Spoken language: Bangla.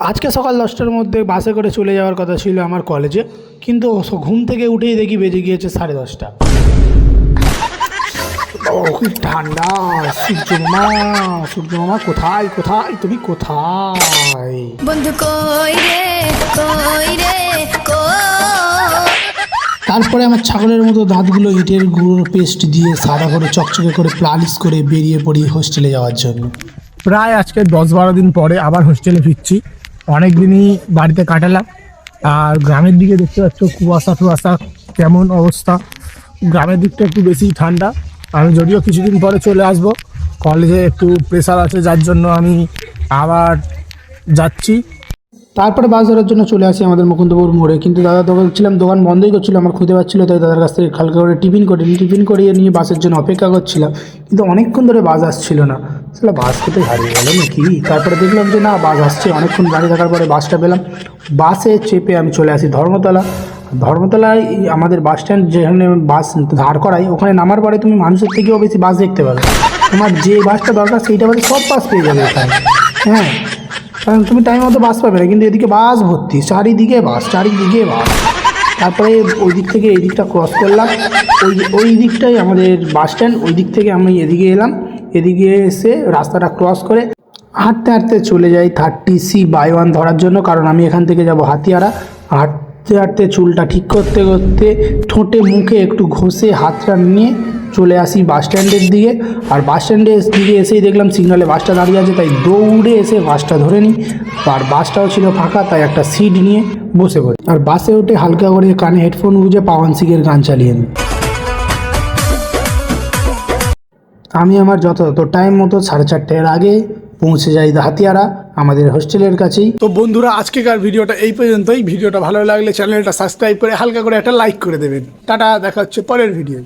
আজকে সকাল দশটার মধ্যে বাসে করে চলে যাওয়ার কথা ছিল আমার কলেজে কিন্তু স- ঘুম থেকে উঠেই দেখি বেজে গিয়েছে সাড়ে দশটা। কি ঠান্ডা সূর্য মামা সূর্য মামা কোথায় কোথায় তুমি কোথায়? বন্ধু কই রে কই রে তারপরে আমার ছাগলের মতো দাঁতগুলো ইটের গুঁড়োর পেস্ট দিয়ে সাদা করে চকচকে করে প্লালিশ করে বেরিয়ে পড়ি হোস্টেলে যাওয়ার জন্য। প্রায় আজকে দশ বারো দিন পরে আবার হোস্টেলে ফিরছি। অনেক দিনই বাড়িতে কাটালাম। আর গ্রামের দিকে দেখতে পাচ্ছ, কুয়াশা টুয়াশা কেমন অবস্থা। গ্রামের দিকটা একটু বেশি ঠান্ডা। আমি যদিও কিছুদিন পরে চলে আসব। কলেজে একটু প্রেশার আছে, যার জন্য আমি আবার যাচ্ছি। তারপরে বাস ধরার জন্য চলে আসি আমাদের মুকুন্দপুর মোড়ে। কিন্তু দাদা দোকান ছিলাম, দোকান বন্ধই করছিল, আমার খুঁজে পাচ্ছিলো, তাই দাদার কাছ থেকে হালকা করে টিফিন করে টিফিন করিয়ে নিয়ে বাসের জন্য অপেক্ষা করছিলাম। কিন্তু অনেকক্ষণ ধরে বাস আসছিল না। আসলে বাস কোথায় হারিয়ে গেল নাকি? তারপরে দেখলাম যে না, বাস আসছে। অনেকক্ষণ দাঁড়িয়ে থাকার পরে বাসটা পেলাম। বাসে চেপে আমি চলে আসি ধর্মতলা। ধর্মতলায় আমাদের বাস স্ট্যান্ড যেখানে বাস দাঁড় করাই ওখানে নামার পরে তুমি মানুষের থেকেও বেশি বাস দেখতে পাবে। তোমার যে বাসটা দরকার, সেইটা বাদে সব বাস পেয়ে যাবে এখানে। হ্যাঁ? কারণ তুমি টাইম মতো বাস পাবে না, কিন্তু এদিকে বাস ভর্তি। চারিদিকে বাস চারিদিকে বাস। তারপরে ওই দিক থেকে এই দিকটা ক্রস করলাম। ওই ওই দিকটাই আমাদের বাস স্ট্যান্ড। ওই দিক থেকে আমি এদিকে এলাম। এদিকে এসে রাস্তাটা ক্রস করে হাঁটতে হাঁটতে চলে যাই থার্টি সি বাই ওয়ান ধরার জন্য, কারণ আমি এখান থেকে যাব হাতিয়ারা। হাঁটতে হাঁটতে চুলটা ঠিক করতে করতে ঠোঁটে মুখে একটু ঘষে হাতটা নিয়ে চলে আসি বাস স্ট্যান্ডের দিকে। আর বাস স্ট্যান্ডের দিকে এসেই দেখলাম সিগনালে বাসটা দাঁড়িয়ে আছে, তাই দৌড়ে এসে বাসটা ধরে নিই। আর বাসটাও ছিল ফাঁকা, তাই একটা সিট নিয়ে বসে পড়ি। আর বাসে উঠে হালকা করে কানে হেডফোন গুঁজে পাওয়ান সিগের গান চালিয়ে নিই। আমি আমার যথাযথ টাইম মতো সাড়ে চারটের আগে পৌঁছে যাই হাতিয়ারা, আমাদের হোস্টেলের কাছেই। তো বন্ধুরা, আজকেকার ভিডিওটা এই পর্যন্তই। ভিডিওটা ভালো লাগলে চ্যানেলটা সাবস্ক্রাইব করে, হালকা করে একটা লাইক করে দেবেন। টাটা, দেখা হচ্ছে পরের ভিডিও